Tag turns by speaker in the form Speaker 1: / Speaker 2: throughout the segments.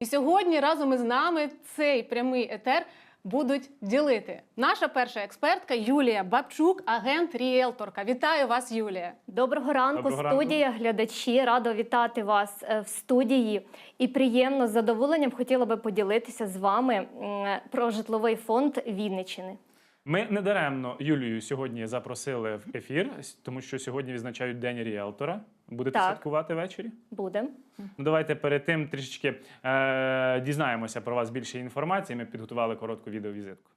Speaker 1: І сьогодні разом із нами цей прямий етер будуть ділити. Наша перша експертка Юлія Бабчук, агент ріелторка. Вітаю вас, Юлія.
Speaker 2: Доброго ранку,
Speaker 3: Доброго ранку.
Speaker 2: студія, глядачі. Радо вітати вас е, в студії. І приємно з задоволенням хотіла би поділитися з вами про житловий фонд Вінниччини.
Speaker 3: Ми недаремно Юлію сьогодні запросили в ефір, тому що сьогодні відзначають День ріелтора. Будете
Speaker 2: Так.
Speaker 3: святкувати ввечері?
Speaker 2: Буде.
Speaker 3: Ну, давайте перед тим трішечки е- дізнаємося про вас більше інформації. Ми підготували коротку відеовізитку.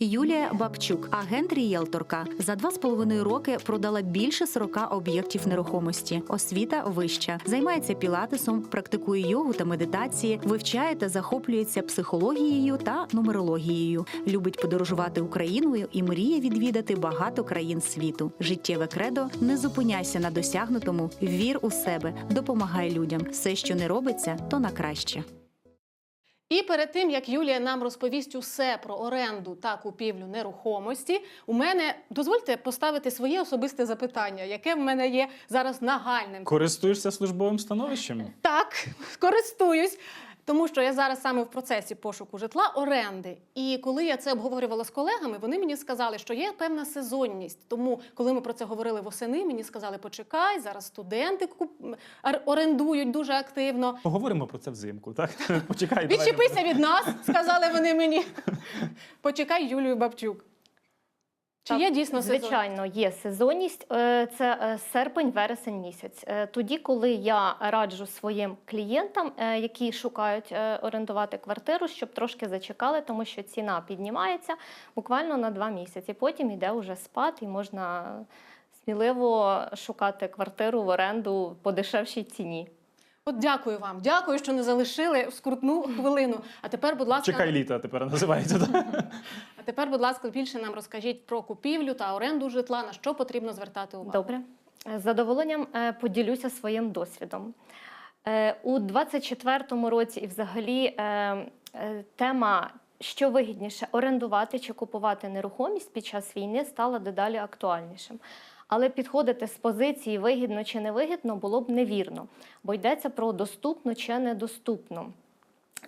Speaker 4: Юлія Бабчук, агент рієлторка, за два з половиною роки продала більше 40 об'єктів нерухомості. Освіта вища, займається пілатесом, практикує йогу та медитації, вивчає та захоплюється психологією та нумерологією. Любить подорожувати Україною і мріє відвідати багато країн світу. Життєве кредо не зупиняйся на досягнутому, вір у себе, допомагай людям. Все, що не робиться, то на краще.
Speaker 1: І перед тим як Юлія нам розповість усе про оренду та купівлю нерухомості, у мене дозвольте поставити своє особисте запитання, яке в мене є зараз нагальним.
Speaker 3: Користуєшся службовим становищем?
Speaker 1: Так, користуюсь. Тому що я зараз саме в процесі пошуку житла оренди. І коли я це обговорювала з колегами, вони мені сказали, що є певна сезонність. Тому, коли ми про це говорили восени, мені сказали, почекай, зараз студенти куп- орендують дуже активно.
Speaker 3: Поговоримо про це взимку. Так почекай.
Speaker 1: Відчепися від нас, сказали вони мені. Почекай Юлію Бабчук. Чи є дійсно?
Speaker 2: Звичайно, є сезонність. Е, Це е, серпень, вересень місяць. Е, Тоді, коли я раджу своїм клієнтам, які шукають орендувати квартиру, щоб трошки зачекали, тому що ціна піднімається буквально на два місяці. Потім йде уже спад, і можна сміливо шукати квартиру в оренду по дешевшій ціні.
Speaker 1: От дякую вам. Дякую, що не залишили в скрутну хвилину. А тепер, будь ласка,
Speaker 3: Чекай літа тепер називається. так?
Speaker 1: а тепер, будь ласка, більше нам розкажіть про купівлю та оренду житла, на що потрібно звертати увагу.
Speaker 2: Добре. З задоволенням е, поділюся своїм досвідом. Е, У 24-му році і взагалі е, тема, що вигідніше орендувати чи купувати нерухомість під час війни, стала дедалі актуальнішим. Але підходити з позиції вигідно чи невигідно було б невірно, бо йдеться про доступно чи недоступно.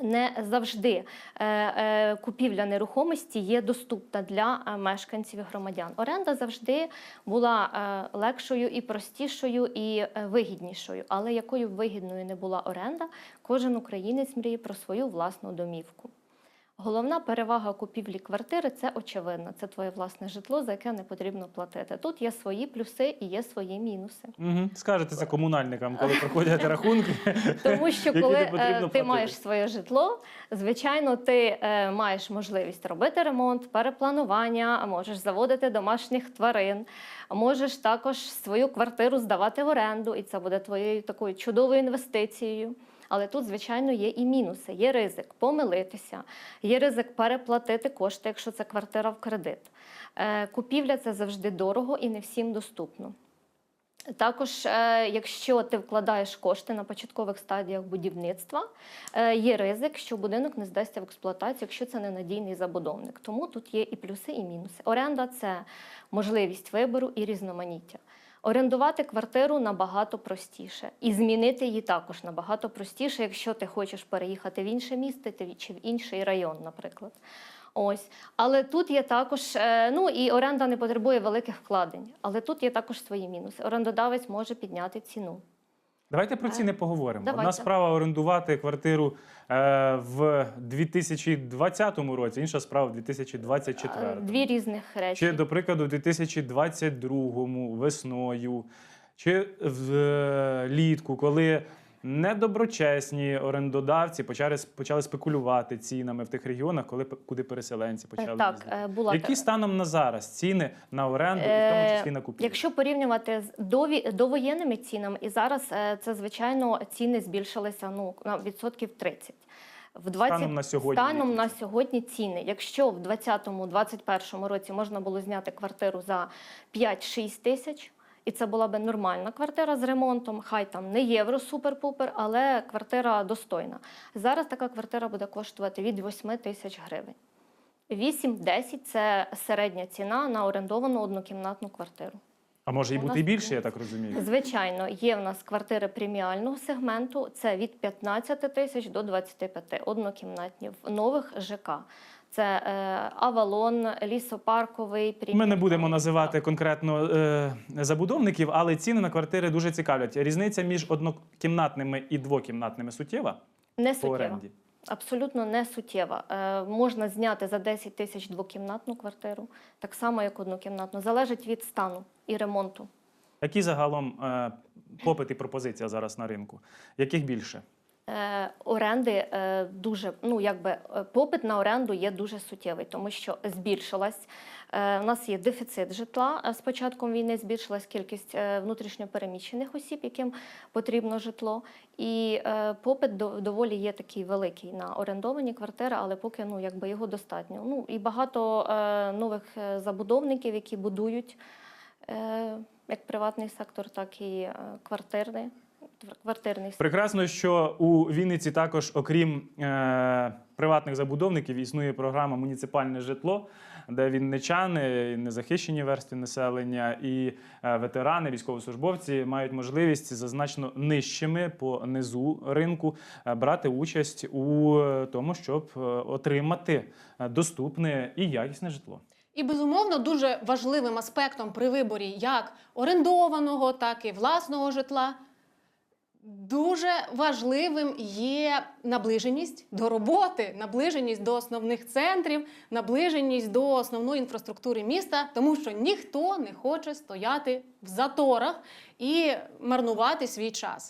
Speaker 2: Не завжди е, е, купівля нерухомості є доступна для е, мешканців і громадян. Оренда завжди була легшою і простішою і вигіднішою. Але якою б вигідною не була оренда, кожен українець мріє про свою власну домівку. Головна перевага купівлі квартири це очевидно. Це твоє власне житло, за яке не потрібно платити. Тут є свої плюси і є свої мінуси.
Speaker 3: Мгм. Скажете це комунальникам, коли проходять рахунки.
Speaker 2: Тому що коли е, ти маєш своє житло, звичайно, ти е, маєш можливість робити ремонт, перепланування, можеш заводити домашніх тварин, можеш також свою квартиру здавати в оренду, і це буде твоєю такою чудовою інвестицією. Але тут, звичайно, є і мінуси. Є ризик помилитися, є ризик переплатити кошти, якщо це квартира в кредит. Е, Купівля це завжди дорого і не всім доступно. Також, е, якщо ти вкладаєш кошти на початкових стадіях будівництва, е, є ризик, що будинок не здасться в експлуатацію, якщо це ненадійний забудовник. Тому тут є і плюси, і мінуси. Оренда це можливість вибору і різноманіття. Орендувати квартиру набагато простіше, і змінити її також набагато простіше, якщо ти хочеш переїхати в інше місто чи в інший район, наприклад. Ось, але тут є також, е, ну і оренда не потребує великих вкладень, але тут є також свої мінуси. Орендодавець може підняти ціну.
Speaker 3: Давайте про ціни поговоримо.
Speaker 2: Давайте.
Speaker 3: Одна справа орендувати квартиру е, в 2020 році, інша справа в 2024.
Speaker 2: Е, Дві різних речі.
Speaker 3: Чи, до прикладу, в 2022 весною, чи влітку, коли недоброчесні орендодавці почали, почали спекулювати цінами в тих регіонах, коли куди переселенці почали
Speaker 2: Е, Так,
Speaker 3: їздити.
Speaker 2: е, була
Speaker 3: Які станом на зараз ціни на оренду, і в тому
Speaker 2: Е,
Speaker 3: числі на купівлю?
Speaker 2: Якщо порівнювати з дові- довоєнними цінами, і зараз це звичайно ціни збільшилися ну на відсотків 30. В 20...
Speaker 3: Станом на сьогодні
Speaker 2: станом на сьогодні ціни. Якщо в 2020-2021 році можна було зняти квартиру за 5-6 тисяч, і це була би нормальна квартира з ремонтом, хай там не євро супер-пупер, але квартира достойна. Зараз така квартира буде коштувати від 8 тисяч гривень. 8-10 – це середня ціна на орендовану однокімнатну квартиру.
Speaker 3: А може і бути і більше, я так розумію.
Speaker 2: Звичайно, є в нас квартири преміального сегменту. Це від 15 тисяч до 25 однокімнатні в нових ЖК. Це е, Авалон, лісопарковий
Speaker 3: Ми не будемо називати конкретно е, забудовників, але ціни на квартири дуже цікавлять. Різниця між однокімнатними і двокімнатними суттєва
Speaker 2: не
Speaker 3: по
Speaker 2: суттєва.
Speaker 3: оренді.
Speaker 2: Абсолютно не суттєва. Е, можна зняти за 10 тисяч двокімнатну квартиру, так само як однокімнатну. Залежить від стану і ремонту.
Speaker 3: Які загалом е, попит і пропозиція зараз на ринку? Яких більше?
Speaker 2: Е, оренди е, дуже ну якби е, попит на оренду є дуже суттєвий, тому що збільшилась. Е, у нас є дефіцит житла. З початком війни збільшилась кількість е, внутрішньопереміщених осіб, яким потрібно житло. І е, попит доволі є такий великий на орендовані квартири, але поки ну якби його достатньо. Ну і багато нових забудовників, які будують як приватний сектор, так і квартирний. Квартирний.
Speaker 3: Прекрасно, що у Вінниці також, окрім е, приватних забудовників, існує програма Муніципальне житло, де вінничани, незахищені верстви населення і е, ветерани, військовослужбовці мають можливість за значно нижчими по низу ринку е, брати участь у е, тому, щоб отримати доступне і якісне житло.
Speaker 1: І безумовно дуже важливим аспектом при виборі як орендованого, так і власного житла. Дуже важливим є наближеність до роботи, наближеність до основних центрів, наближеність до основної інфраструктури міста, тому що ніхто не хоче стояти в заторах і марнувати свій час.